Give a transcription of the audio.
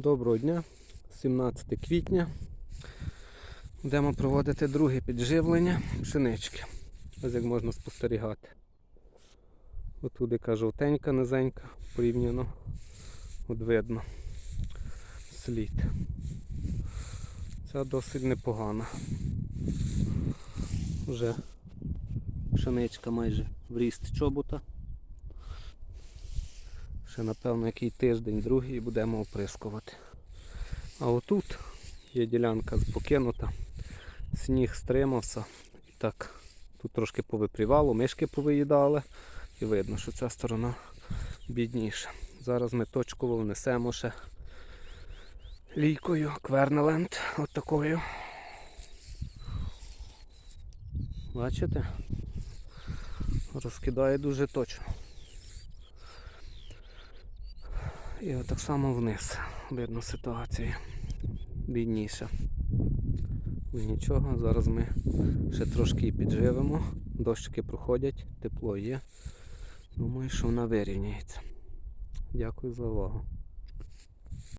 Доброго дня, 17 квітня. Будемо проводити друге підживлення пшенички. Ось як можна спостерігати. Отуди яка жовтенька, низенька, порівняно. От видно слід. Ця досить непогана. Вже пшеничка майже в чобота. Ще напевно який тиждень, другий будемо оприскувати. А отут є ділянка покинута, сніг стримався. І так, тут трошки повипрівало, мишки повиїдали. І видно, що ця сторона бідніша. Зараз ми точково внесемо ще лійкою Квернеленд. От. Бачите? Розкидає дуже точно. І отак само вниз. Видно ситуація. Бідніша. Нічого, зараз ми ще трошки підживемо. Дощики проходять, тепло є. Думаю, що вона вирівняється. Дякую за увагу.